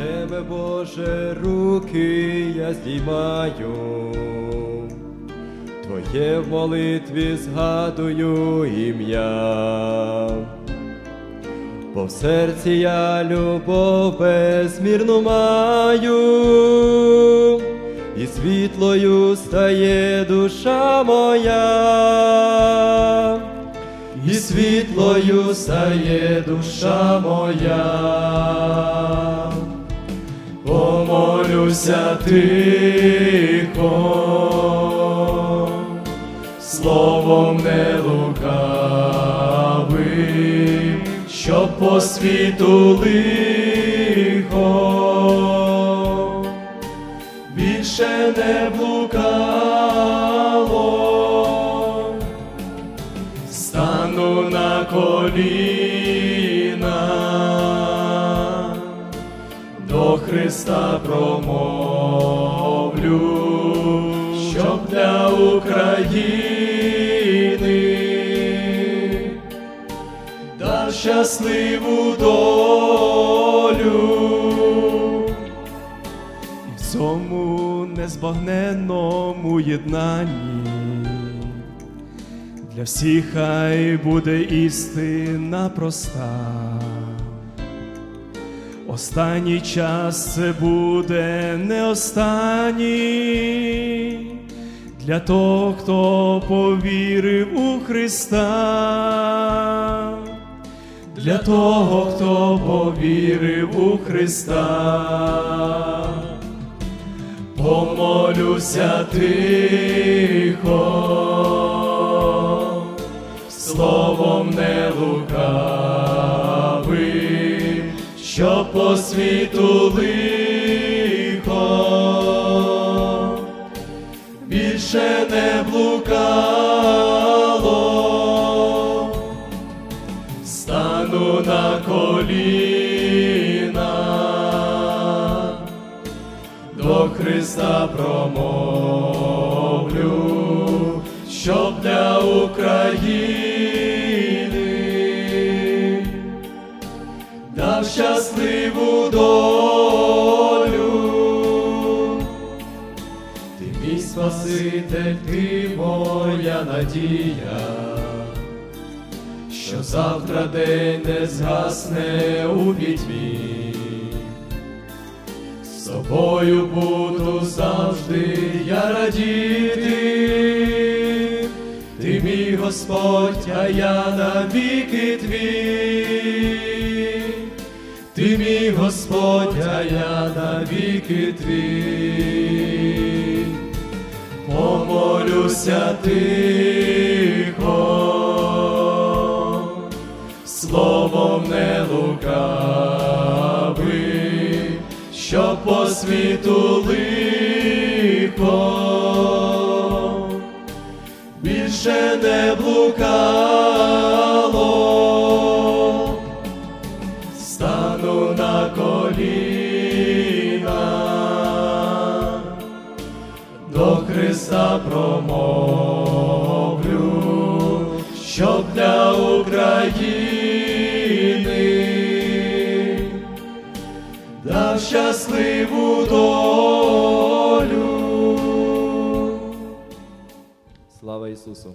Тебе, Боже, руки я здіймаю, Твоє в молитві згадую ім'я. Бо в серці я любов безмірну маю, і світлою стає душа моя, і світлою стає душа моя. Помолюся тихо, словом не лукавим, щоб по світу лихо. Більше не блукало, Христа промовлю, щоб для України дав щасливу долю. І в цьому незбагненному єднанні для всіх хай буде істина проста. Останній час це буде не останній. Для того, хто повірив у Христа, для того, хто повірив у Христа, помолюся тихо, словом не лукавим, що по світу лихо. Більше не блукало, стану на коліна, до Христа промовлю, щоб для України дав щасливу долю. Ти мій Спаситель, ти моя надія, що завтра день не згасне у пітьмі. З тобою буду завжди я радіти, ти мій Господь, а я навіки твій. Мій Господь, а я навіки твій. Помолюся тихо, словом не лукавим, що по світу лихо більше не блукало, Христа промовлю, щоб для України дав щасливу долю. Слава Ісусу!